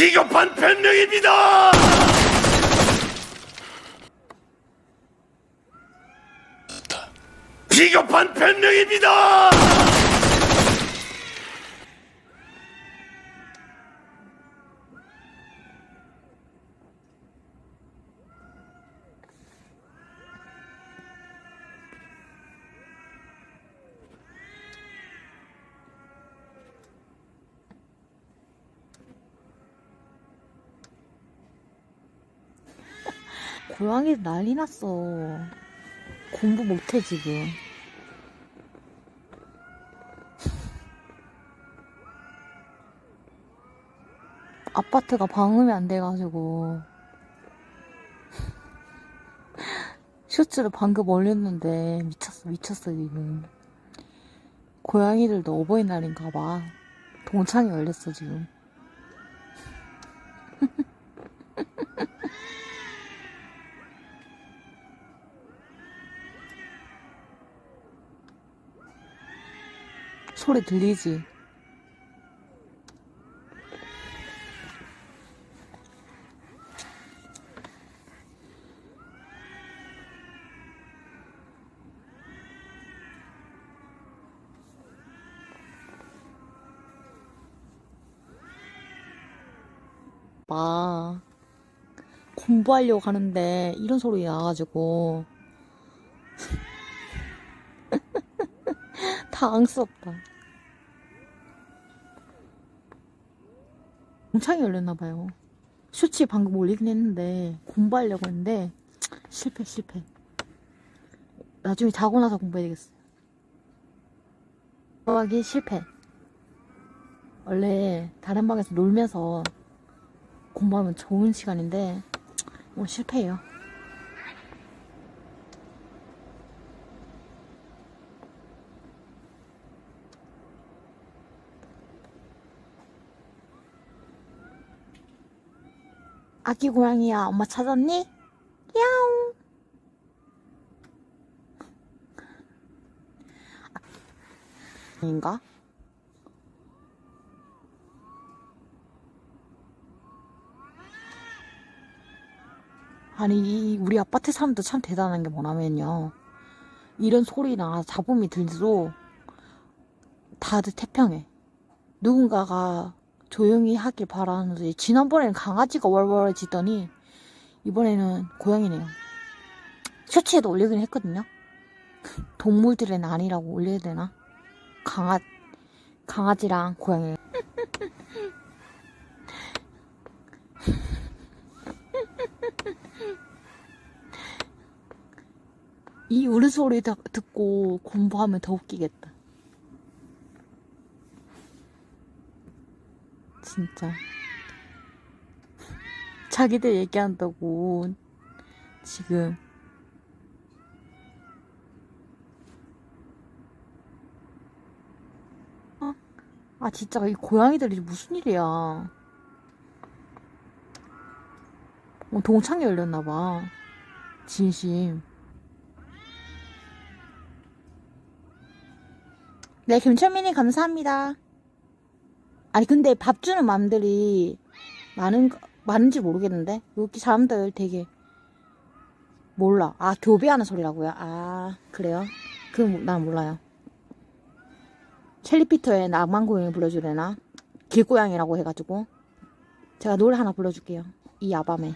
비겁한 변명입니다! 비겁한 변명입니다! 고양이 난리 났어. 공부 못해, 지금. 아파트가 방음이 안 돼가지고. 셔츠를 방금 올렸는데, 미쳤어, 미쳤어, 지금. 고양이들도 어버이날인가 봐. 동창이 열렸어, 지금. 소리 들리지? 막 공부하려고 하는데 이런 소리 나가지고 당황스럽다. 공창이 열렸나봐요. 쇼츠 방금 올리긴 했는데 공부하려고 했는데 실패 실패. 나중에 자고 나서 공부해야 되겠어. 공부하기 실패. 원래 다른 방에서 놀면서 공부하면 좋은 시간인데 오늘 실패해요. 아기 고양이야, 엄마 찾았니? 야옹. 아닌가? 아니, 이 우리 아파트 사람들 참 대단한 게 뭐냐면요. 이런 소리나 잡음이 들도 다들 태평해. 누군가가 조용히 하길 바라는데 지난번에는 강아지가 월월해지더니 이번에는 고양이네요. 쇼츠에도 올리긴 했거든요. 동물들은 아니라고 올려야 되나? 강아 강아지랑 고양이. 이 울음소리 다- 듣고 공부하면 더 웃기겠다. 진짜. 자기들 얘기한다고 지금. 아, 아 진짜 이 고양이들이 무슨 일이야? 어, 동창이 열렸나봐. 진심. 네 김철민이 감사합니다 아니 근데 밥 주는 맘들이 많은 많은지 모르겠는데 여기 사람들 되게 몰라. 아 교배하는 소리라고요? 아 그래요? 그건 난 몰라요. 첼리피터의 낭만고양이 불러주려나? 길고양이라고 해가지고 제가 노래 하나 불러줄게요. 이 야밤에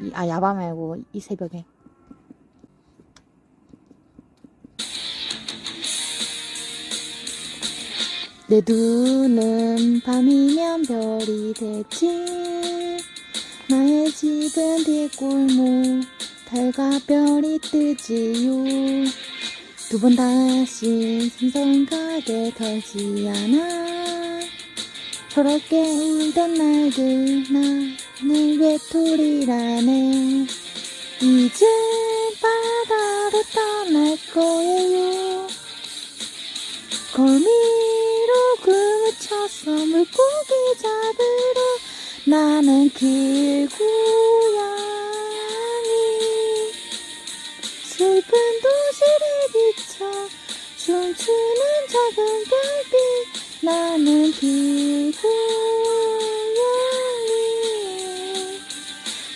이, 아 야밤에 말고 이 새벽에 내 눈은 밤이면 별이 되지. 나의 집은 뒷골목 달과 별이 뜨지요. 두 번 다시 생각하게 되지 않아. 저렇게 울던 날들 나는 외톨이라네. 이제 바다로 떠날 거예요. 거미로 가서 물고기 잡으러 나는 길고양이. 슬픈 도시를 비춰 춤추는 작은 별빛. 나는 길고양이.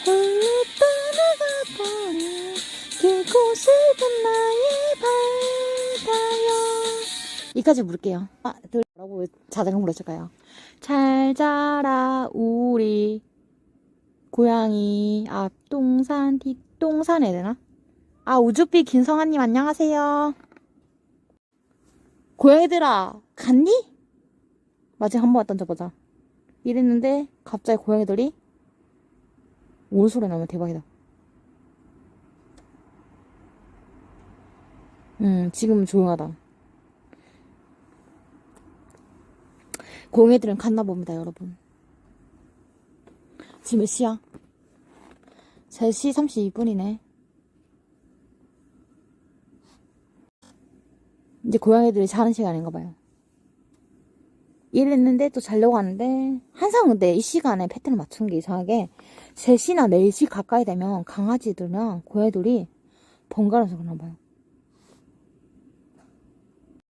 홀로 떠나가버린 길고 슬픈 나의 바다여 여기까지 물을게요. 아, 들 뭐라고 자장가 불렀을까요? 잘 자라 우리 고양이 앞동산 뒷동산 해야 되나? 아 우주빛 김성아님 안녕하세요. 고양이들아 갔니? 마지막 한 번 던져보자. 이랬는데 갑자기 고양이들이 온 소리 나면 대박이다. 음 지금은 조용하다. 고양이들은 갔나 봅니다, 여러분. 지금 몇 시야? 3시 32분이네. 이제 고양이들이 자는 시간인가 봐요. 이랬는데 또 자려고 하는데 항상 근데 이 시간에 패턴을 맞추는 게 이상하게 3시나 4시 가까이 되면 강아지들이랑 고양이들이 번갈아서 그러나 봐요.